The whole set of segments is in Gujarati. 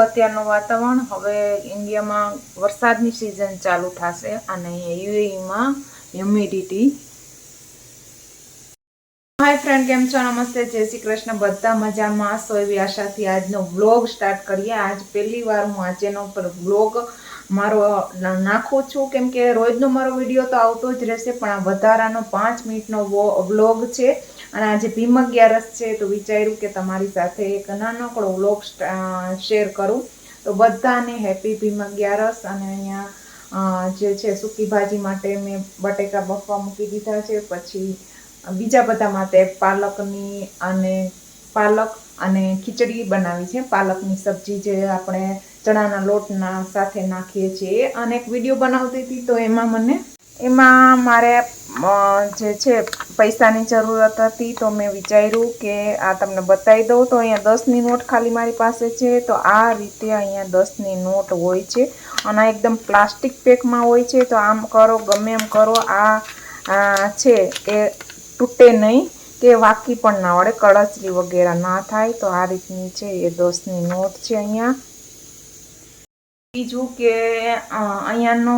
અત્યારનું વાતાવરણ. હવે ઇન્ડિયામાં વરસાદની સિઝન ચાલુ થશે અને યુએઈમાં હ્યુમિડિટી હાય ફ્રેન્ડ કેમ છો? નમસ્તે. જય શ્રી કૃષ્ણ. બધા મજામાં સો એવી આશાથી આજનો વ્લોગ સ્ટાર્ટ કરીએ. આજ પહેલી વાર હું આજેનો પર વ્લોગ મારો નાખું છું. કેમ કે રોજનો મારો વીડિયો તો આવતો જ રહેશે, પણ આ વધારાનો પાંચ મિનિટનો વ્લોગ છે. અને આજે ભીમ અગિયારસ છે તો વિચાર્યું કે તમારી સાથે એક નાનકડો વ્લોગ શેર કરું. તો બધાને હેપી ભીમ અગિયારસ અને અહીંયા જે છે સૂકી ભાજી માટે મેં બટેકા બફવા મૂકી દીધા છે. પછી બીજા બધા માટે પાલકની અને પાલક અને ખીચડી બનાવી છે. પાલકની સબ્જી જે આપણે ચણાના લોટના સાથે નાખીએ છીએ. અને એક વીડિયો બનાવતી હતી તો એમાં મને, એમાં મારે જે છે પૈસાની જરૂરત હતી તો મેં વિચાર્યું કે આ તમને બતાવી દઉં. તો અહીંયા દસની નોટ ખાલી મારી પાસે છે. તો આ રીતે અહીંયા દસની નોટ હોય છે. અને એકદમ પ્લાસ્ટિક પેકમાં હોય છે. તો આમ કરો, ગમે એમ કરો, આ છે એ તૂટે નહીં કે વાકી પણ ના વળે કળચરી વગેરે ના થાય. તો આ રીતની છે એ દસની નોટ છે અહીંયા. બીજું કે અહીંયાનો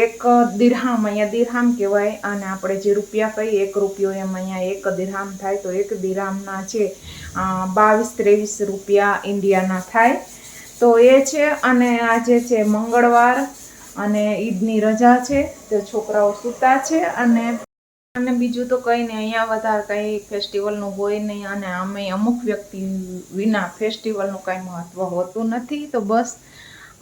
એક દિરહામ, અહીંયા દિરહામ કહેવાય, અને આપણે જે રૂપિયા કહીએ, એક રૂપિયો એમ અહીંયા એક દિરહામ થાય, તો એક દિરહામના છે બાવીસ ત્રેવીસ રૂપિયા ઇન્ડિયાના થાય. તો એ છે, અને આજે છે, મંગળવાર અને ઈદની રજા છે, તો છોકરાઓ સૂતા છે, અને અને બીજું તો કંઈ નહીં, અહીંયા વધારે કંઈ ફેસ્ટિવલનું હોય નહીં, અને અમે અમુક વ્યક્તિ વિના ફેસ્ટિવલનું કાંઈ મહત્ત્વ હોતું નથી, તો બસ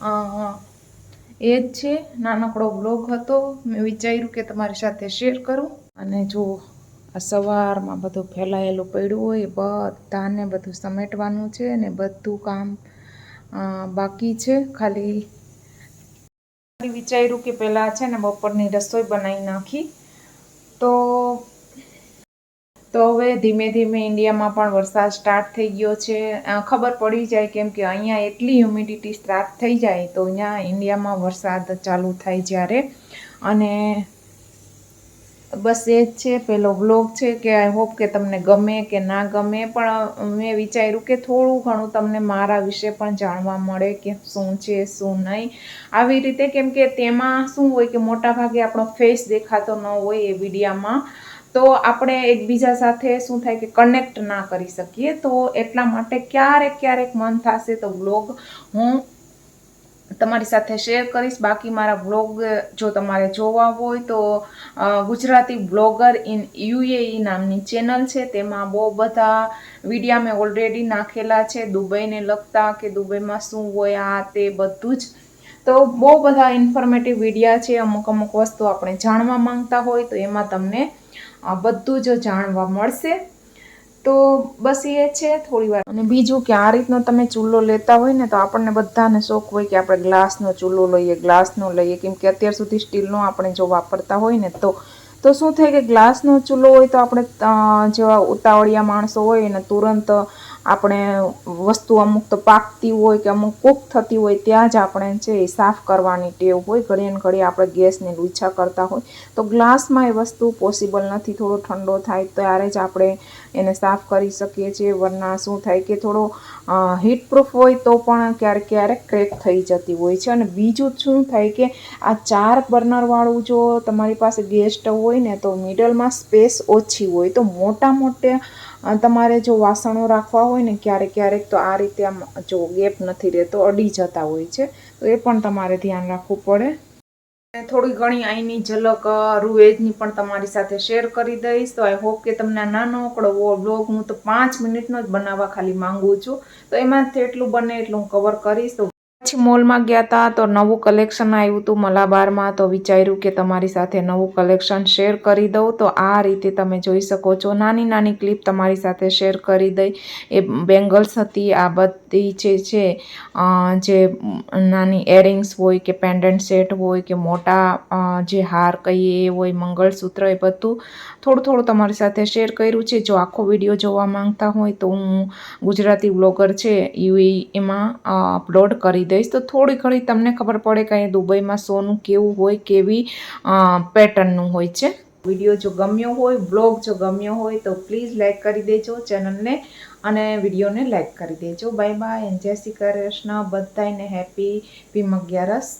એ જ છે, નાનકડો બ્લોગ હતો. મેં વિચાર્યું કે તમારી સાથે શેર કરું. અને જો આ સવારમાં બધું ફેલાયેલું પડ્યું હોય એ બધાને બધું સમેટવાનું છે ને બધું કામ બાકી છે. ખાલી ખાલી વિચાર્યું કે પહેલાં છે ને બપોરની રસોઈ બનાવી નાખી. તો તો હવે ધીમે ધીમે ઇન્ડિયામાં પણ વરસાદ સ્ટાર્ટ થઈ ગયો છે. ખબર પડી જાય કેમ કે અહીંયા એટલી હ્યુમિડિટી સ્ટાર્ટ થઈ જાય તો અહીંયા ઇન્ડિયામાં વરસાદ ચાલુ થાય જ્યારે. અને બસ એ જ છે, પેલો વ્લોગ છે કે આઈ હોપ કે તમને ગમે કે ના ગમે, પણ મેં વિચાર્યું કે થોડું ઘણું તમને મારા વિશે પણ જાણવા મળે કે શું છે, શું નહીં. આવી રીતે કેમ કે તેમાં શું હોય કે મોટા ભાગે આપણો ફેસ દેખાતો ન હોય એ વિડીયામાં તો આપણે એકબીજા સાથે શું થાય કે કનેક્ટ ના કરી શકીએ. તો એટલા માટે ક્યારેક ક્યારેક મન થશે તો વ્લોગ હું તમારી સાથે શેર કરીશ. બાકી મારા બ્લોગ જો તમારે જોવા હોય તો ગુજરાતી બ્લોગર ઇન યુએઈ નામની ચેનલ છે. તેમાં બહુ બધા વિડીયા મેં ઓલરેડી નાખેલા છે. દુબઈને લગતા કે દુબઈમાં શું હોય આ તે બધું જ તો બહુ બધા ઇન્ફોર્મેટિવ વિડીયા છે, અમુક અમુક વસ્તુ આપણે જાણવા માંગતા હોય તો એમાં તમને બધું જ જાણવા મળશે. તો બસ એ છે થોડી વાર. અને બીજું કે આ રીતનો તમે ચૂલો લેતા હોય ને તો આપણને બધાને શોખ હોય કે આપણે ગ્લાસનો ચૂલો લઈએ, ગ્લાસનો લઈએ. કેમ કે અત્યાર સુધી સ્ટીલનો આપણે જો વાપરતા હોય ને તો તો શું થાય કે ગ્લાસનો ચૂલો હોય તો આપણે જેવા ઉતાવળિયા માણસો હોય ને તુરંત આપણે વસ્તુ અમુક તો પાકતી હોય કે અમુક કૂક થતી હોય, ત્યાં જ આપણે છે એ સાફ કરવાની ટેવ હોય. ઘડીએ ઘડીએ આપણે ગેસને લૂછા કરતા હોય. તો ગ્લાસમાં એ વસ્તુ પોસિબલ નથી. થોડો ઠંડો થાય ત્યારે જ આપણે એને સાફ કરી શકીએ છીએ. વરના શું થાય કે થોડો હીટ પ્રૂફ હોય તો પણ ક્યારેક ક્યારેક ક્રેક થઈ જતી હોય છે. અને બીજું શું થાય કે આ ચાર બર્નરવાળું જો તમારી પાસે ગેસ સ્ટવ હોય ને તો મિડલમાં સ્પેસ ઓછી હોય. તો મોટા મોટે તમારે જો વાસણો રાખવા હોય ને ક્યારેક ક્યારેક તો આ રીતે આમ જો ગેપ નથી રહેતો, અડી જતા હોય છે, તો એ પણ તમારે ધ્યાન રાખવું પડે. થોડી ઘણી અહીંની ઝલક રૂએજની પણ તમારી સાથે શેર કરી દઈશ. તો આઈ હોપ કે તમને નાનો નાનકડો બ્લોગ હું તો પાંચ મિનિટનો જ બનાવવા ખાલી માંગુ છું. તો એમાંથી એટલું બને એટલું હું કવર કરીશ. તો પછી મોલમાં ગયા હતા તો નવું કલેક્શન આવ્યું હતું મલાબારમાં તો વિચાર્યું કે તમારી સાથે નવું કલેક્શન શેર કરી દઉં. તો આ રીતે તમે જોઈ શકો છો. નાની નાની ક્લિપ તમારી સાથે શેર કરી દઈ. એ બેંગલ્સ હતી, આ બધી જે છે જે નાની એરિંગ્સ હોય કે પેન્ડન્ટ સેટ હોય કે મોટા જે હાર કહીએ એ હોય, મંગળસૂત્ર એ બધું થોડું થોડું તમારી સાથે શેર કર્યું છે. જો આખો વીડિયો જોવા માંગતા હોય તો હું ગુજરાતી બ્લોગર છે એ એમાં અપલોડ કરી દઈશ. તો થોડી ઘણી તમને ખબર પડે કે દુબઈમાં સોનું કેવું હોય, કેવી પેટર્નનું હોય છે. વીડિયો જો ગમ્યો હોય, બ્લોગ જો ગમ્યો હોય, તો પ્લીઝ લાઇક કરી દેજો ચેનલને અને વિડીયોને લાઇક કરી દેજો. બાય બાય જય શ્રી કૃષ્ણ. બધાને હેપી ભીમ અગિયારસ.